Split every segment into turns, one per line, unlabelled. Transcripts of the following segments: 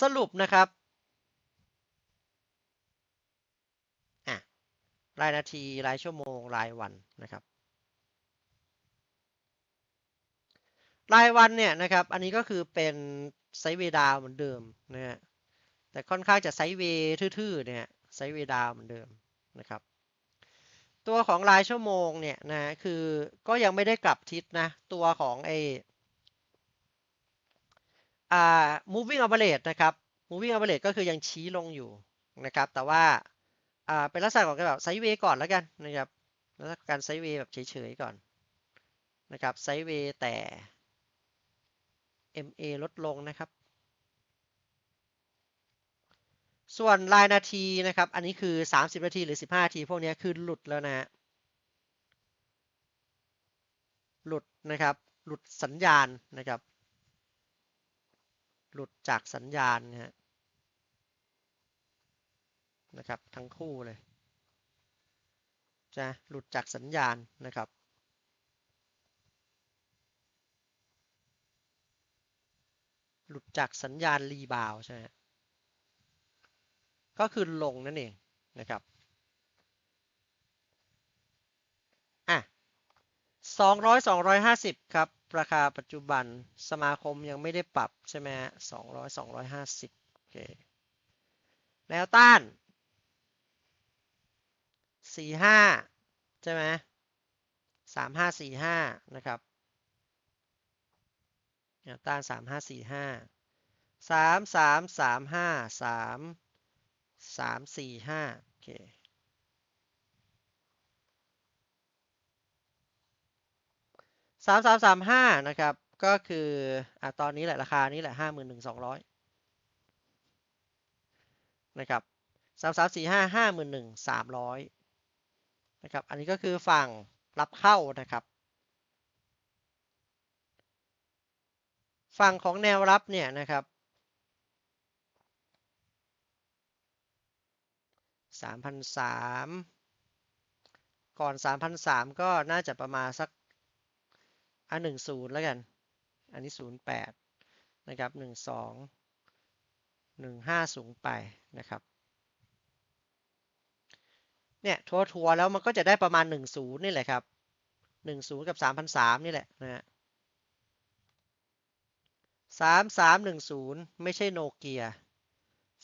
สรุปนะครับรายนาที รายชั่วโมง รายวันนะครับ รายวันเนี่ยนะครับ อันนี้ก็คือเป็นไซเวดาวเหมือนเดิมนะฮะ แต่ค่อนข้างจะไซเวทื่อๆเนี่ยไซเวดาวเหมือนเดิมนะครับ ตัวของรายชั่วโมงเนี่ยนะคือก็ยังไม่ได้กลับทิศนะ ตัวของไอ อ่า moving average นะครับ moving average ก็คือยังชี้ลงอยู่นะครับ แต่ว่าอ่าเป็นลักษณะของการแบบไซด์เวย์ก่อนแล้วกันนะครับลักษณะการไซด์เวย์แบบเฉยๆก่อนนะครับไซด์เวย์แต่ MA ลดลงนะครับ ส่วนรายนาทีนะครับ อันนี้คือ 30 นาทีหรือ 15 นาที พวกนี้คือหลุดแล้วนะฮะหลุดนะครับ หลุดสัญญาณนะครับ หลุดจากสัญญาณนะฮะนะครับทั้งคู่เลยจะหลุดจากสัญญาณนะครับ หลุดจากสัญญาณรีบาวใช่ไหมก็คือลงนั่นเองนะครับอะสองร้อยสองร้อยห้าสิบครับ ราคาปัจจุบันสมาคมยังไม่ได้ปรับใช่ไหมฮะสองร้อยสองร้อยห้าสิบโอเค แนวต้านสี่ห้าใช่ไหมสามห้าสี่ห้านะครับ แนวต้านสามห้าสี่ห้าสามสามสามห้าสามสามสี่ห้าโอเค สามสามสามห้านะครับ ก็คืออะตอนนี้แหละราคานี้แหละห้าหมื่นหนึ่งสองร้อยนะครับสามสามสี่ห้าห้าหมื่นหนึ่งสามร้อยนะครับ อันนี้ก็คือฝั่งรับเข้านะครับ ฝั่งของแนวรับเนี่ยนะครับสามพันสามก่อนสามพันสามก็น่าจะประมาณสัก อันหนึ่งศูนย์แล้วกัน อันนี้ศูนย์แปดนะครับหนึ่งสองหนึ่งห้าสูงไปนะครับเนี่ยทัวร์ทัวร์แล้วมันก็จะได้ประมาณหนึ่งศูนย์นี่แหละครับหนึ่งศูนย์กับสามพันสามนี่แหละนะฮะสามสามหนึ่งศูนย์ไม่ใช่โนเกีย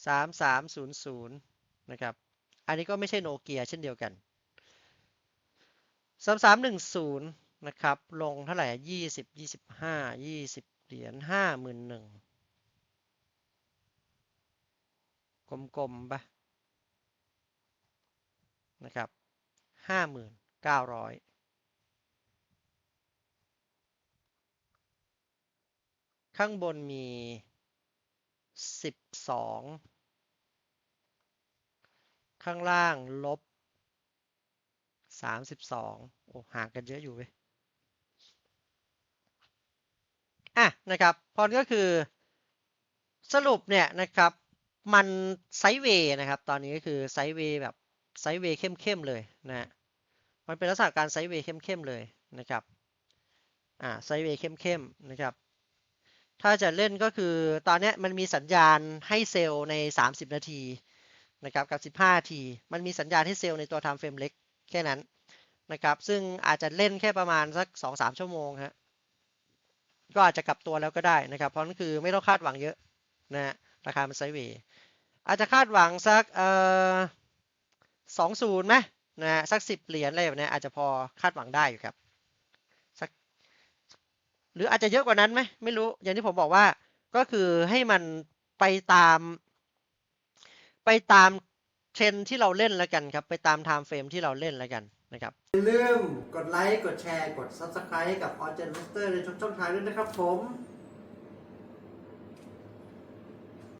สามสามศูนย์ศูนย์นะครับ อันนี้ก็ไม่ใช่โนเกียเช่นเดียวกันสามสามหนึ่งศูนย์ นะครับ ลงเท่าไหร่ยี่สิบยี่สิบห้ายี่สิบเหรียญห้าหมื่นหนึ่งกลมๆปะนะครับห้าหมื่นเก้าร้อยข้างบนมีสิบสองข้างล่างลบสามสิบสองโอ้ห่างกันเยอะอยู่เว้ยอะ นะครับพอก็คือสรุปเนี่ยนะครับมันไซด์เวย์นะครับ ตอนนี้ก็คือไซด์เวย์แบบไซด์เวย์เข้มๆเลยนะฮะมันเป็นลักษณะการไซด์เวย์เข้มๆเลยนะครับอ่าไซด์เวย์เข้มๆนะครับ ถ้าจะเล่นก็คือตอนนี้มันมีสัญญาณให้เซลล์ใน 30 นาทีนะครับกับ 15 นาที มันมีสัญญาณให้เซลล์ในตัว time frame เล็กแค่นั้นนะครับ ซึ่งอาจจะเล่นแค่ประมาณสัก 2-3 ชั่วโมงฮะ ก็อาจจะกลับตัวแล้วก็ได้นะครับ เพราะนั่นคือไม่ต้องคาดหวังเยอะนะฮะราคามันไซด์เวย์อาจจะคาดหวังสักเอ่อสองศูนย์ไหมนะฮะสักสิบเหรียญอะไรแบบนี้อาจจะพอคาดหวังได้อยู่ครับหรืออาจจะเยอะกว่านั้นไหมไม่รู้อย่างที่ผมบอกว่าก็คือให้มันไปตาม ไปตามเทรนที่เราเล่นแล้วกันครับ ไปตามไทม์เฟรมที่เราเล่นแล้วกัน นะครับ
อย่าลืมกดไลค์ กดแชร์ กด Subscribe กับ o r g e n Master ในทุกช่องทางด้วยนะครับผม